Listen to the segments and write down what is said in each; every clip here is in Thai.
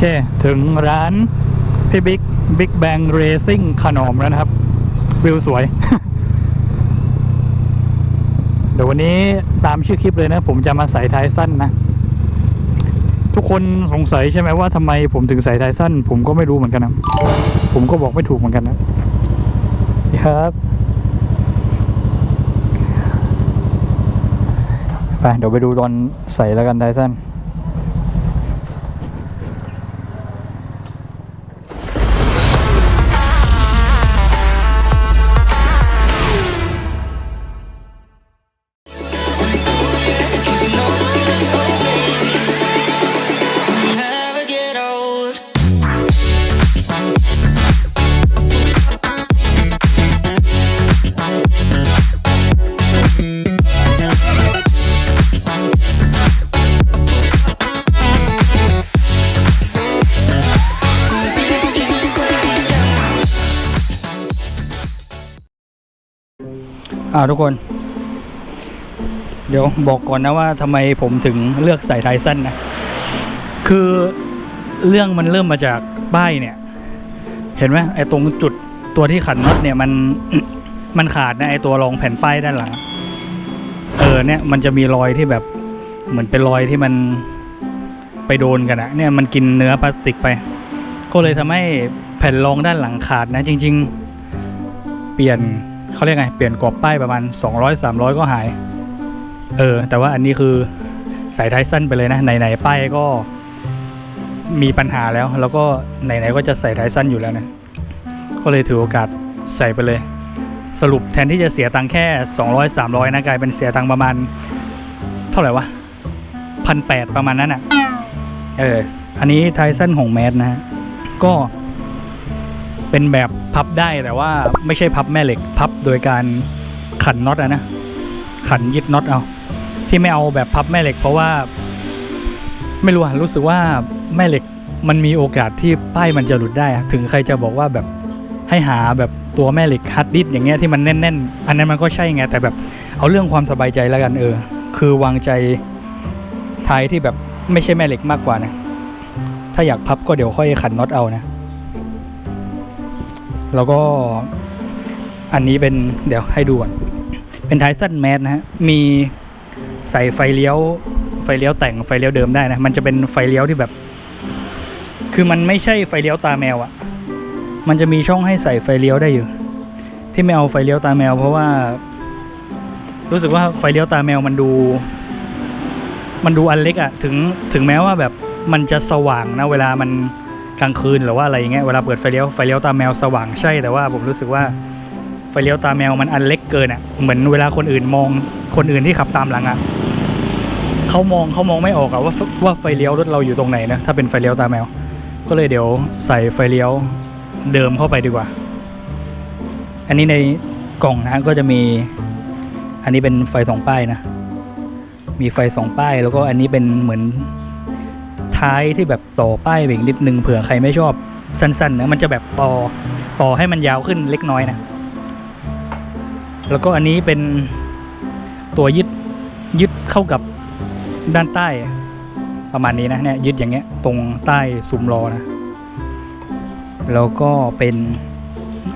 เค ถึงร้านพี่บิ๊กบิ๊กแบงเรซิ่งขนมแล้วนะครับ วิวสวย เดี๋ยววันนี้ตามชื่อคลิปเลยนะ ผมจะมาใส่ท้ายสั้นนะ ทุกคนสงสัยใช่ไหมว่าทำไมผมถึงใส่ท้ายสั้น ผมก็ไม่รู้เหมือนกันนะ ผมก็บอกไม่ถูกเหมือนกันนะครับไปเดี๋ยวไปดูตอนใส่แล้วกันไทสั้น อ่าทุกคน เดี๋ยวบอกก่อนนะว่าทำไมผมถึงเลือกใส่ไทสั้นนะ คือเรื่องมันเริ่มมาจากป้ายเนี่ย เห็นไหมไอ้ตรงจุดตัวที่ขันน็อตเนี่ยมันมันขาดนะไอ้ตัวรองแผ่นป้ายด้านหลัง เออเนี่ยมันจะมีรอยที่แบบเหมือนเป็นรอยที่มันไปโดนกันอะเนี่ยมันกินเนื้อพลาสติกไป ก็เลยทำให้แผ่นรองด้านหลังขาดนะจริง ๆ เปลี่ยน เขาเรียกไง เปลี่ยนกรอบป้ายประมาณ 200-300 ก็หาย เออ แต่ว่าอันนี้คือใส่ไทสั้นไปเลยนะ ไหนๆป้ายก็มีปัญหาแล้ว แล้วก็ไหนๆก็จะใส่ไทสั้นอยู่แล้วนะ ก็เลยถือโอกาสใส่ไปเลย สรุปแทนที่จะเสียตังค์แค่ 200 300 นะกลายเป็นเสียตังค์ประมาณ เท่าไหร่วะพันแปดประมาณนั้นอะ เออ อันนี้ไทสันของแมสนะฮะ ก็ เป็นแบบพับได้แต่ว่าไม่ใช่พับแม่เหล็กพับโดยการขันน็อตอะนะ ขันยึดน็อตเอา ที่ไม่เอาแบบพับแม่เหล็ก เพราะว่า ไม่รู้อะรู้สึกว่าแม่เหล็กมันมีโอกาสที่ป้ายมันจะหลุดได้ ถึงใครจะบอกว่าแบบให้หาแบบตัวแม่เหล็กฮัดดิสอย่างเงี้ยที่มันแน่นๆ อันนั้นมันก็ใช่ไงแต่แบบเอาเรื่องความสบายใจแล้วกันเออ คือวางใจท้ายที่แบบไม่ใช่แม่เหล็กมากกว่านะ ถ้าอยากพับก็เดี๋ยวค่อยขันน็อตเอานะ แล้วก็อันนี้เป็นเดี๋ยวให้ดูก่อนเป็นไทสันแมสนะฮะมีใส่ไฟเลี้ยว ไฟเลี้ยวแต่งไฟเลี้ยวเดิมได้นะ มันจะเป็นไฟเลี้ยวที่แบบ คือมันไม่ใช่ไฟเลี้ยวตาแมวอะ่ะ มันจะมีช่องให้ใส่ไฟเลี้ยวได้อยู่ ที่ไม่เอาไฟเลี้ยวตาแมว เพราะว่า รู้สึกว่าไฟเลี้ยวตาแมวมันดู มันดูอันเล็กอะ่ะ ถึงถึงแม้ว่าแบบมันจะสว่างนะ เวลามัน กลางคืนหรือว่าอะไรอย่างเงี้ยเวลาเปิดไฟเลี้ยวไฟเลี้ยวตาแมวสว่างใช่แต่ว่าผมรู้สึกว่าไฟเลี้ยวตาแมวมันอันเล็กเกินอะ่ะเหมือนเวลาคนอื่นมองคนอื่นที่ขับตามหลังอะ่ะเขามองเขามองไม่ออกอะว่าว่าไฟเลี้ยวรถเราอยู่ตรงไหนนะถ้าเป็นไฟเลี้ยวตาแมว ก็เลยเดี๋ยวใส่ไฟเลี้ยวเดิมเข้าไปดีกว่า อันนี้ในกล่องนะก็จะมี อันนี้เป็นไฟสองป้ายนะ มีไฟสองป้ายแล้วก็อันนี้เป็นเหมือน ท้ายที่แบบต่อป้ายไปอีกนิดนึงเผื่อใครไม่ชอบสั้นๆนะมันจะแบบต่อต่อให้มันยาวขึ้นเล็กน้อยนะ แล้วก็อันนี้เป็นตัวยึดยึดเข้ากับด้านใต้ประมาณนี้นะเนี่ยยึดอย่างเงี้ยตรงใต้ซุ้มล้อนะ แล้วก็เป็น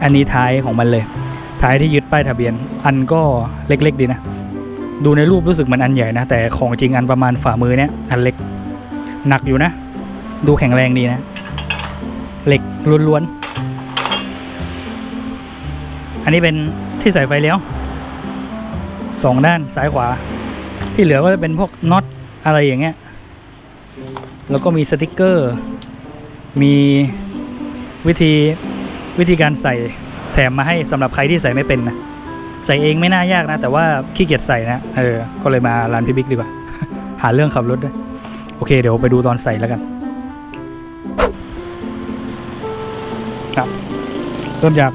อันนี้ท้ายของมันเลย ท้ายที่ยึดป้ายทะเบียน อันก็เล็กๆดีนะ ดูในรูปรู้สึกเหมือนอันใหญ่นะ แต่ของจริงอันประมาณฝ่ามือเนี่ยอันเล็ก หนักอยู่นะ ดูแข็งแรงดีนะ เหล็กล้วนๆ อันนี้เป็นที่ใส่ไฟเลี้ยวสองด้านซ้ายขวา ที่เหลือก็จะเป็นพวกน็อตอะไรอย่างเงี้ย แล้วก็มีสติกเกอร์ มีวิธีวิธีการใส่แถมมาให้สำหรับใครที่ใส่ไม่เป็นนะใส่เองไม่น่ายากนะ แต่ว่าขี้เกียจใส่นะ เออ ก็เลยมาร้านพี่บิ๊กดีกว่า หาเรื่องขับรถด้วย เคเดี๋ยวไปดูตอนใส่แล้วกันครับเริ่มจาก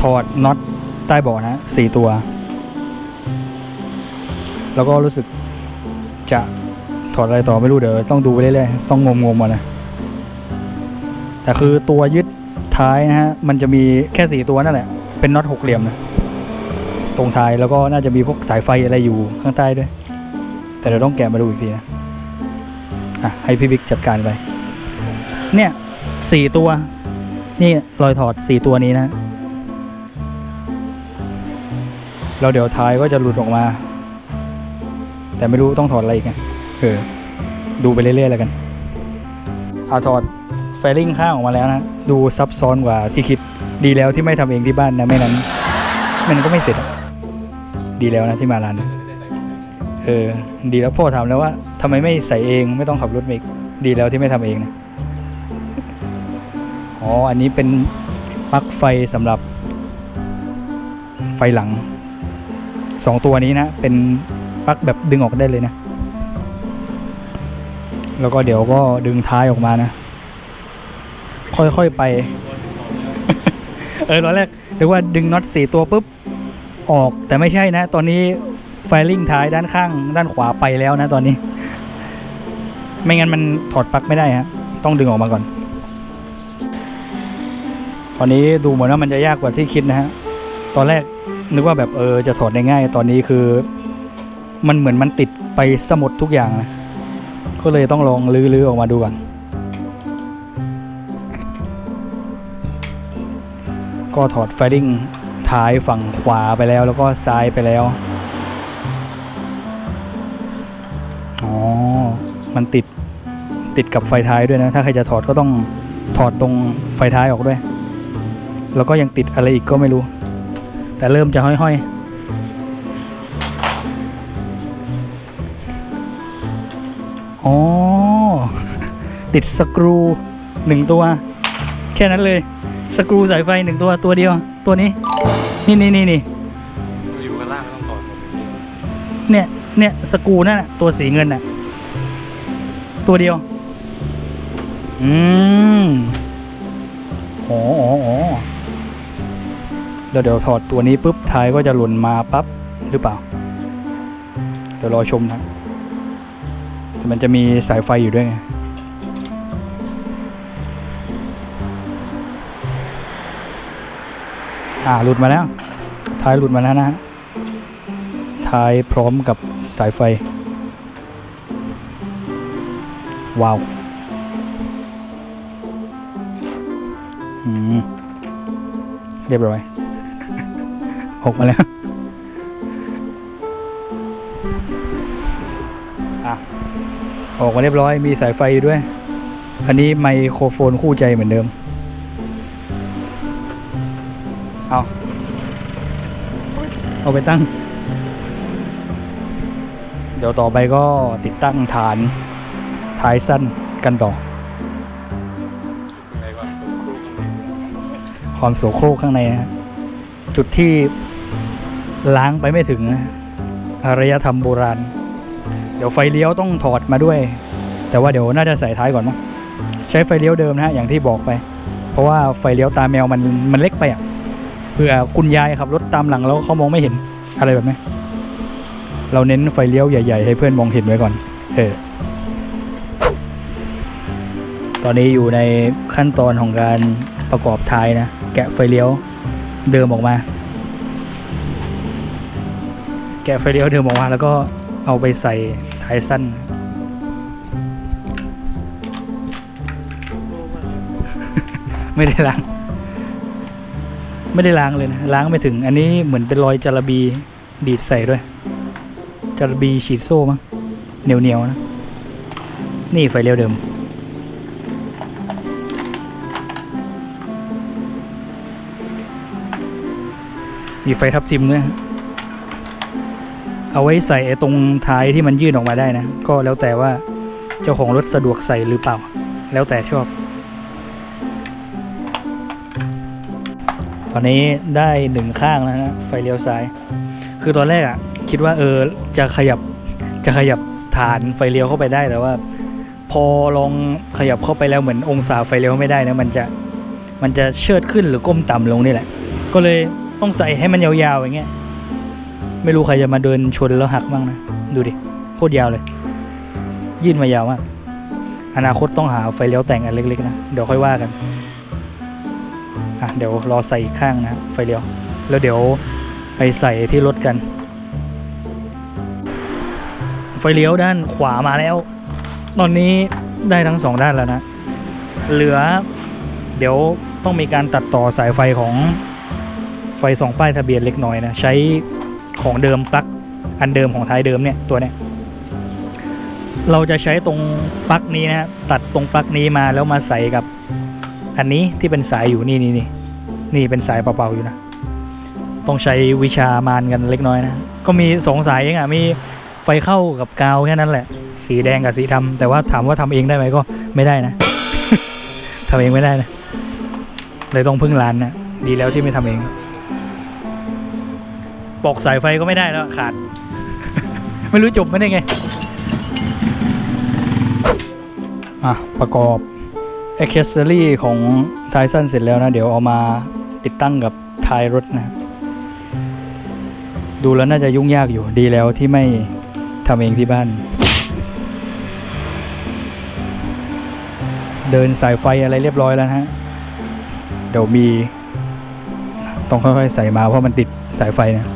ถอดน็อตใต้เบาะนะสี่ตัว แล้วก็รู้สึกจะถอดอะไรต่อไม่รู้เดี๋ยวต้องดูไปเรื่อยๆต้องงมๆมานะแต่คือตัวยึดท้ายนะฮะมันจะมีแค่สี่ตัวนั่นแหละเป็นน็อตหกเหลี่ยมนะตรงท้ายแล้วก็น่าจะมีพวกสายไฟอะไรอยู่ข้างใต้ด้วย แต่เดี๋ยวต้องแกะมาดูอีกทีนะ อะให้พี่บิ๊กจัดการไป เนี่ยสี่ตัว นี่รอยถอดสี่ตัวนี้นะแล้วเดี๋ยวท้ายก็จะหลุดออกมา แต่ไม่รู้ต้องถอดอะไรอีกไงเออ ดูไปเรื่อยๆแล้วกันเอาถอดไฟลิ่งข้างออกมาแล้วนะ ดูซับซ้อนกว่าที่คิดดีแล้วที่ไม่ทำเองที่บ้านนะไม่นั้นม่นั้นก็ไม่เสร็จ ดีแล้วนะที่มาร้านนี้เออ ดีแล้วพ่อถามแล้วว่า ทำไมไม่ใส่เองไม่ต้องขับรถมกดีแล้วที่ไม่ทำเองนะอ๋อ อันนี้เป็นปลั๊กไฟสำหรับไฟหลังสองตัวนี้นะ เป็นปลั๊กแบบดึงออกได้เลยนะ แล้วก็เดี๋ยวก็ดึงท้ายออกมานะ ค่อยๆไป เออตอนแรกเรียกว่าดึงน็อตสี่ตัวปุ๊บ ออกแต่ไม่ใช่นะ ตอนนี้ไฟลิ่งท้ายด้านข้าง ด้านขวาไปแล้วนะตอนนี้ ไม่งั้นมันถอดปลั๊กไม่ได้ฮะ ต้องดึงออกมาก่อน ตอนนี้ดูเหมือนว่ามันจะยากกว่าที่คิดนะฮะ ตอนแรกนึกว่าแบบเออจะถอดได้ง่าย ตอนนี้คือ มันเหมือนมันติดไปสมดทุกอย่างนะ ก็เลยต้องลองลื้อๆออกมาดูก่อน ก็ถอดไฟดิ้งท้ายฝั่งขวาไปแล้วแล้วก็ซ้ายไปแล้ว มันติดติดกับไฟท้ายด้วยนะ ถ้าใครจะถอดก็ต้องถอดตรงไฟท้ายออกด้วย แล้วก็ยังติดอะไรอีกก็ไม่รู้ แต่เริ่มจะห้อยๆอ๋อ ติดสกรูหนึ่งตัว แค่นั้นเลย สกรูสายไฟหนึ่งตัวตัวเดียว ตัวนี้ นี่นี่นี่นี่อยู่กันล่างก็ต้องถอดหมดเนี่ยเนี่ยสกรูนั่นน่ะตัวสีเงินน่ะ ตัวเดียว อืมอ๋ออ๋ออ๋อเดี๋ยวเดี๋ยวถอดตัวนี้ปุ๊บท้ายก็จะหล่นมาปั๊บหรือเปล่า เดี๋ยวรอชมนะ แต่มันจะมีสายไฟอยู่ด้วยไงอ่าหลุดมาแล้ว ท้ายหลุดมาแล้วนะฮะท้ายพร้อมกับสายไฟ ว้าวเรียบร้อยออกมาแล้วออกมาเรียบร้อยมีสายไฟด้วย อันนี้ไมโครโฟนคู่ใจเหมือนเดิม เอาเอาไปตั้ง เดี๋ยวต่อไปก็ติดตั้งฐาน ท้ายสั้นกันต่อ ความโสโครกข้างในนะฮะจุดที่ล้างไปไม่ถึงนะอารยธรรมโบราณ เดี๋ยวไฟเลี้ยวต้องถอดมาด้วย แต่ว่าเดี๋ยวน่าจะใส่ท้ายก่อนมั้งใช้ไฟเลี้ยวเดิมนะฮะอย่างที่บอกไป เพราะว่าไฟเลี้ยวตาแมวมันมันเล็กไปอะเผื่อคุณยายขับรถตามหลังแล้วเขามองไม่เห็นอะไรแบบนี้เราเน้นไฟเลี้ยวใหญ่ ๆ ให้เพื่อนมองเห็นไว้ก่อน เออ ตอนนี้อยู่ในขั้นตอนของการประกอบท้ายนะ แกะไฟเลี้ยวเดิมออกมา แกะไฟเลี้ยวเดิมออกมา แล้วก็เอาไปใส่ท้ายสั้น ไม่ได้ล้าง ไม่ได้ล้างเลยนะ ล้างไม่ถึง อันนี้เหมือนเป็นรอยจารบีดีดใส่ด้วยจารบีฉีดโซ่มั้งเหนียวเหนียวๆนะ นี่ไฟเลี้ยวเดิม มีไฟทับทิมด้วยเอาไว้ใส่ตรงท้ายที่มันยื่นออกมาได้นะ ก็แล้วแต่ว่าเจ้าของรถสะดวกใส่หรือเปล่า แล้วแต่ชอบ ตอนนี้ได้หนึ่งข้างแล้วนะไฟเลี้ยวซ้าย คือตอนแรกอะคิดว่าเออจะขยับจะขยับฐานไฟเลี้ยวเข้าไปได้แต่ว่า พอลองขยับเข้าไปแล้วเหมือนองศาไฟเลี้ยวไม่ได้นะมันจะมันจะเชิดขึ้นหรือก้มต่ำลงนี่แหละ ก็เลย ต้องใส่ให้มันยาวๆอย่างเงี้ย ไม่รู้ใครจะมาเดินชนแล้วหักบ้างนะ ดูดิ โคตรยาวเลย ยื่นมายาวมาก อนาคตต้องหาไฟเลี้ยวแต่งอันเล็กๆนะ เดี๋ยวค่อยว่ากัน อะ เดี๋ยวรอใส่อีกข้างนะไฟเลี้ยว แล้วเดี๋ยวไปใส่ที่รถกัน ไฟเลี้ยวด้านขวามาแล้ว ตอนนี้ได้ทั้งสองด้านแล้วนะ เหลือ เดี๋ยวต้องมีการตัดต่อสายไฟของ ไฟสองป้ายทะเบียนเล็กน้อยนะใช้ของเดิมปลั๊กอันเดิมของท้ายเดิมเนี่ยตัวเนี้ยเราจะใช้ตรงปลั๊กนี้นะฮะตัดตรงปลั๊กนี้มาแล้วมาใส่กับอันนี้ที่เป็นสายอยู่นี่นี่นี่นี่เป็นสายเปล่าๆอยู่นะ ต้องใช้วิชามานกันเล็กน้อยนะ ก็มีสองสายเองอะมีไฟเข้ากับกาวแค่นั้นแหละ สีแดงกับสีดำแต่ว่าถามว่าทำเองได้ไหมก็ไม่ได้นะทำเองไม่ได้นะเลยต้องพึ่งร้านนะดีแล้วที่ไม่ทำเอง ปอกสายไฟก็ไม่ได้แล้วขาด ไม่รู้จบไม่ได้ไงอะประกอบ a c c e s s o r y ของไทสันเสร็จแล้วนะ เดี๋ยวเอามาติดตั้งกับท้ายรถนะ ดูแล้วน่าจะยุ่งยากอยู่ดีแล้วที่ไม่ทำเองที่บ้าน เดินสายไฟอะไรเรียบร้อยแล้วนะฮะ เดี๋ยวมี ต้องค่อยๆใส่มาเพราะมันติดสายไฟนะ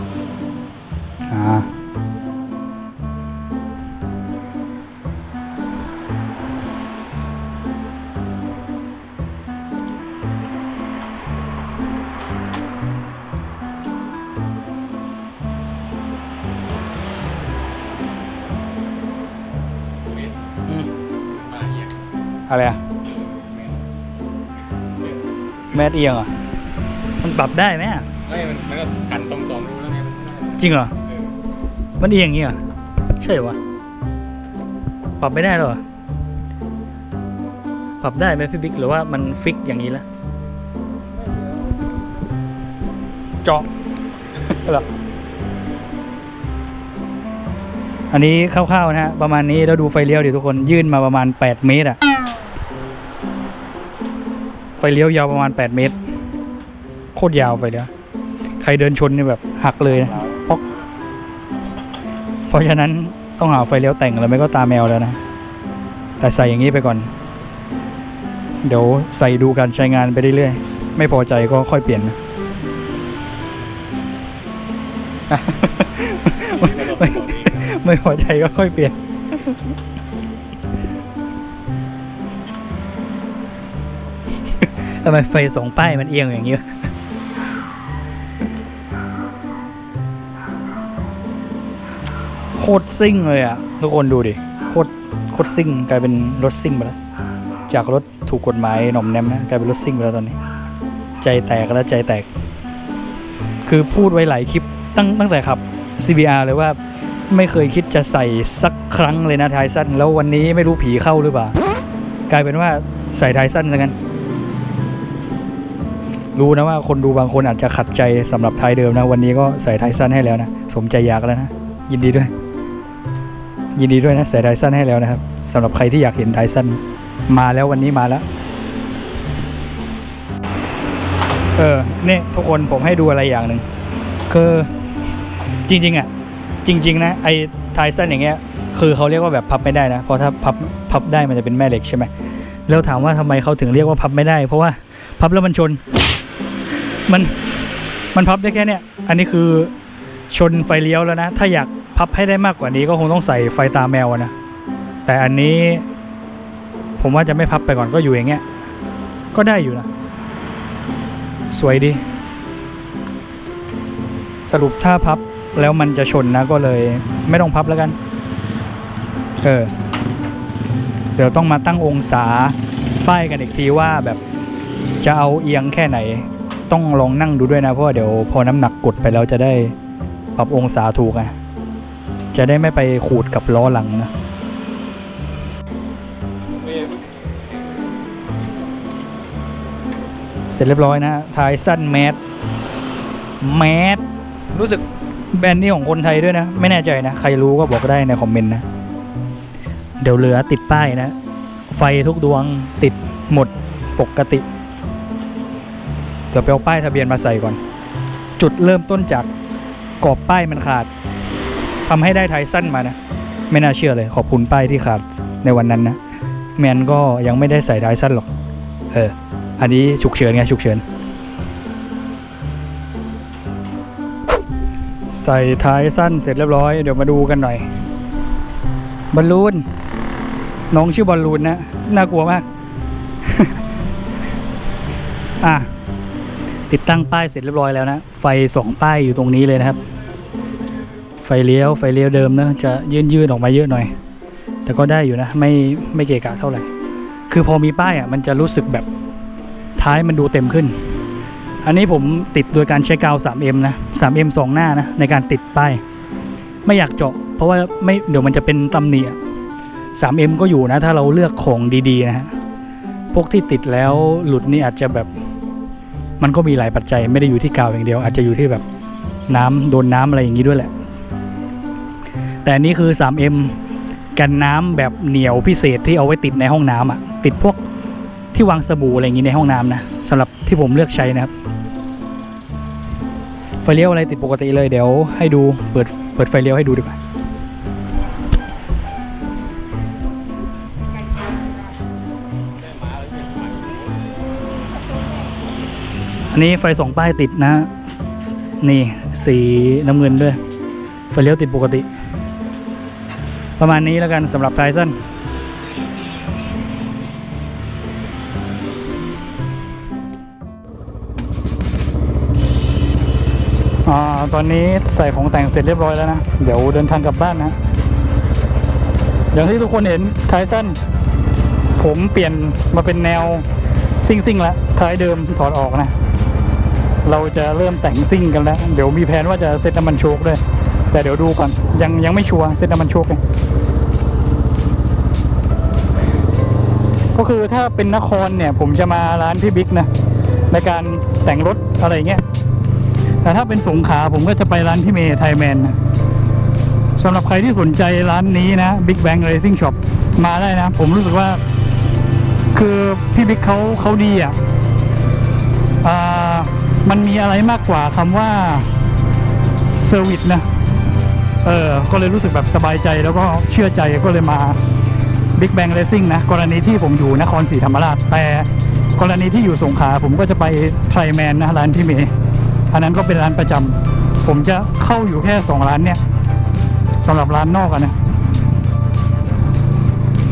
อะไรอะแมสเอียงเหรอะมันปรับได้ไหมอะไม่มันมันก็กันตรงสองรูแล้วไงมันไม่ได้จริงเหรอ เออมันเอียงอย่างงี้เหรอใช่เหรอวะปรับไม่ได้หรอ ปรับได้ไหมพี่บิ๊กหรือว่ามันฟิกอย่างนี้แล้วเจาะ เหรออันนี้คร่าวๆนะฮะประมาณนี้เราดูไฟเลี้ยวดิทุกคนยื่นมาประมาณ 8 เมตรอะไฟ เลี้ยวยาวประมาณ 8 เมตร โคตรยาวไฟเลี้ยวใครเดินชนนี่แบบหักเลยนะเพราะเพราะฉะนั้นต้องหาไฟเลี้ยวแต่งแล้วไม่ก็ตาแมวแล้วนะ แต่ใส่อย่างนี้ไปก่อน เดี๋ยวใส่ดูการใช้งานไปเรื่อยๆ ไม่พอใจก็ค่อยเปลี่ยนนะไม่พอใจก็ค่อยเปลี่ยน ทำไมไฟสองป้ายมันเอียงอย่างนี้โคตรซิ่งเลยอะ ทุกคนดูดิ โคตรโคตรซิ่งกลายเป็นรถซิ่งไปแล้ว จากรถถูกกฎหมายหน่อมแนมนะกลายเป็นรถซิ่งไปแล้วตอนนี้ ใจแตกแล้วใจแตก คือพูดไว้หลายคลิปตั้งตั้งแต่ขับ CBR เลยว่าไม่เคยคิดจะใส่สักครั้งเลยนะท้ายสั้น แล้ววันนี้ไม่รู้ผีเข้าหรือเปล่า กลายเป็นว่าใส่ท้ายสั้นซะงั้น รู้นะว่าคนดูบางคนอาจจะขัดใจสำหรับไทยเดิมนะ วันนี้ก็ใส่ไทยสั้นให้แล้วนะ สมใจอยากแล้วนะ ยินดีด้วย ยินดีด้วยนะ ใส่ไดสันให้แล้วนะครับสำหรับใครที่อยากเห็นไดสันมาแล้ววันนี้มาแล้ว เออเนี่ยทุกคนผมให้ดูอะไรอย่างหนึ่งคือจริง ๆ อะ จริง ๆ นะ ไอ้ไทสันอย่างเงี้ย คือเขาเรียกว่าแบบพับไม่ได้นะเพราะถ้าพับพับได้มันจะเป็นแม่เหล็กใช่ไหมแล้วถามว่าทำไมเขาถึงเรียกว่าพับไม่ได้ เพราะว่าพับแล้วมันชน มันมันพับได้แค่เนี้ยอันนี้คือชนไฟเลี้ยวแล้วนะ ถ้าอยากพับให้ได้มากกว่านี้ก็คงต้องใส่ไฟตาแมวนะ แต่อันนี้ ผมว่าจะไม่พับไปก่อนก็อยู่อย่างเงี้ย ก็ได้อยู่นะ สวยดี สรุปถ้าพับแล้วมันจะชนนะก็เลย ไม่ต้องพับแล้วกัน เออ เดี๋ยวต้องมาตั้งองศาป้ายกันอีกทีว่าแบบจะเอาเอียงแค่ไหน ต้องลองนั่งดูด้วยนะ เพราะว่าเดี๋ยวพอน้ำหนักกดไปแล้วจะได้ปรับองศาถูกไงจะได้ไม่ไปขูดกับล้อหลังนะเสร็จเรียบร้อยนะทายสั้นแมสแมสรู้สึกแบรนด์นี้ของคนไทยด้วยนะ ไม่แน่ใจนะ ใครรู้ก็บอกได้ในคอมเมนต์นะ เดี๋ยวเหลือติดป้ายนะ ไฟทุกดวงติดหมดปกติ ดี๋ยวไปเอาป้ายทะเบียนมาใส่ก่อน จุดเริ่มต้นจากกรอบป้ายมันขาดทำให้ได้ไทยสั้นมานะ ไม่น่าเชื่อเลยขอบคุณป้ายที่ขาดในวันนั้นนะแมนก็ยังไม่ได้ใส่ไทยสั้นหรอก เออ อันนี้ฉุกเฉินไงฉุกเฉิน ใส่ท้ายสั้นเสร็จเรียบร้อยเดี๋ยวมาดูกันหน่อยบอลลูนน้องชื่อบอลลูนนะ น่ากลัวมาก อะ ติดตั้งป้ายเสร็จเรียบร้อยแล้วนะ ไฟสองป้ายอยู่ตรงนี้เลยนะครับ ไฟเลี้ยวไฟเลี้ยวเดิมนะจะยื่นยืนๆออกมาเยอะหน่อย แต่ก็ได้อยู่นะ ไม่ไม่เกะกะเท่าไหร่ คือพอมีป้ายอะมันจะรู้สึกแบบท้ายมันดูเต็มขึ้น อันนี้ผมติดโดยการใช้กาว 3M นะ 3M สองหน้านะในการติดป้าย ไม่อยากเจาะ เพราะว่าไม่เดี๋ยวมันจะเป็นตำหนิอะ 3M ก็อยู่นะ ถ้าเราเลือกของดีๆนะฮะพวกที่ติดแล้วหลุดนี่อาจจะแบบ มันก็มีหลายปัจจัยไม่ได้อยู่ที่กาวอย่างเดียว อาจจะอยู่ที่แบบน้ำโดนน้ำอะไรอย่างนี้ด้วยแหละ แต่นนี้คือ 3M กันน้ำแบบเหนียวพิเศษที่เอาไว้ติดในห้องน้ำอะติดพวกที่วางสบู่อะไรอย่างนี้ในห้องน้ำนะสำหรับที่ผมเลือกใช้นะครับ ไฟเลี้ยวอะไรติดปกติเลยเดี๋ยวให้ดูเปิดเปิดไฟเลี้ยวให้ดูดีกว่า อันนี้ไฟสองป้ายติดนะ นี่สีน้ำเงินด้วย ไฟเลี้ยวติดปกติ ประมาณนี้แล้วกันสำหรับไทสันอ่าตอนนี้ใส่ของแต่งเสร็จเรียบร้อยแล้วนะ เดี๋ยวเดินทางกลับบ้านนะ อย่างที่ทุกคนเห็นไทสันผมเปลี่ยนมาเป็นแนวซิ่งๆแล้วท้ายเดิมถอดออกนะ เราจะเริ่มแต่งซิ่งกันแล้ว เดี๋ยวมีแผนว่าจะเซตน้ำมันโชคด้วย แต่เดี๋ยวดูก่อน ยังยังไม่ชัวร์เซตน้ำมันโชคเลยก็คือถ้าเป็นนครเนี่ย ผมจะมาร้านพี่บิ๊กนะ ในการแต่งรถอะไรเงี้ยแต่ถ้าเป็นสงขลาผมก็จะไปร้านพี่เมย์ไทยแมนนะสำหรับใครที่สนใจร้านนี้นะ Big Bang Racing Shop มาได้นะ ผมรู้สึกว่า คือพี่บิ๊กเขาเขาดีอะอ่า มันมีอะไรมากกว่าคำว่าเซอร์วิสนะ เออ ก็เลยรู้สึกแบบสบายใจแล้วก็เชื่อใจก็เลยมา Big Bang Racing นะ กรณีที่ผมอยู่นครศรีธรรมราช แต่กรณีที่อยู่สงขลาผมก็จะไปไทรแมนนะร้านพี่เมย์อันนั้นก็เป็นร้านประจำผมจะเข้าอยู่แค่สองร้านเนี่ยสำหรับร้านนอกอะนะ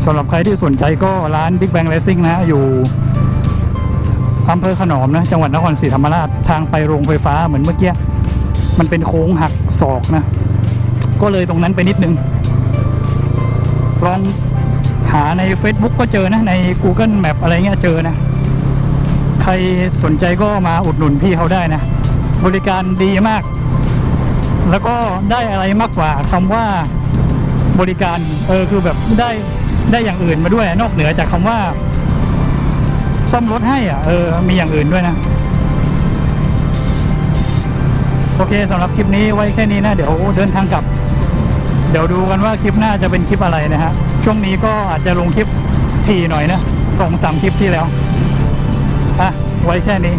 สำหรับใครที่สนใจก็ร้าน Big Bang Racing นะอยู่ อำเภอขนอมนะจังหวัดนครศรีธรรมราชทางไปโรงไฟฟ้าเหมือนเมื่อกี้มันเป็นโค้งหักศอกนะ ก็เลยตรงนั้นไปนิดนึง ลองหาใน Facebook ก็เจอนะ ใน Google Map อะไรเงี้ยเจอนะ ใครสนใจก็มาอุดหนุนพี่เขาได้นะ บริการดีมาก แล้วก็ได้อะไรมากกว่าคำว่าบริการ เออคือแบบได้ได้อย่างอื่นมาด้วย นอกเหนือจากคำว่า ซ่อมรถให้อะเออมีอย่างอื่นด้วยนะ โอเคสำหรับคลิปนี้ไว้แค่นี้นะ เดี๋ยวเดินทางกลับ เดี๋ยวดูกันว่าคลิปหน้าจะเป็นคลิปอะไรนะฮะ ช่วงนี้ก็อาจจะลงคลิปทีหน่อยนะสองสามคลิปที่แล้วอะไว้แค่นี้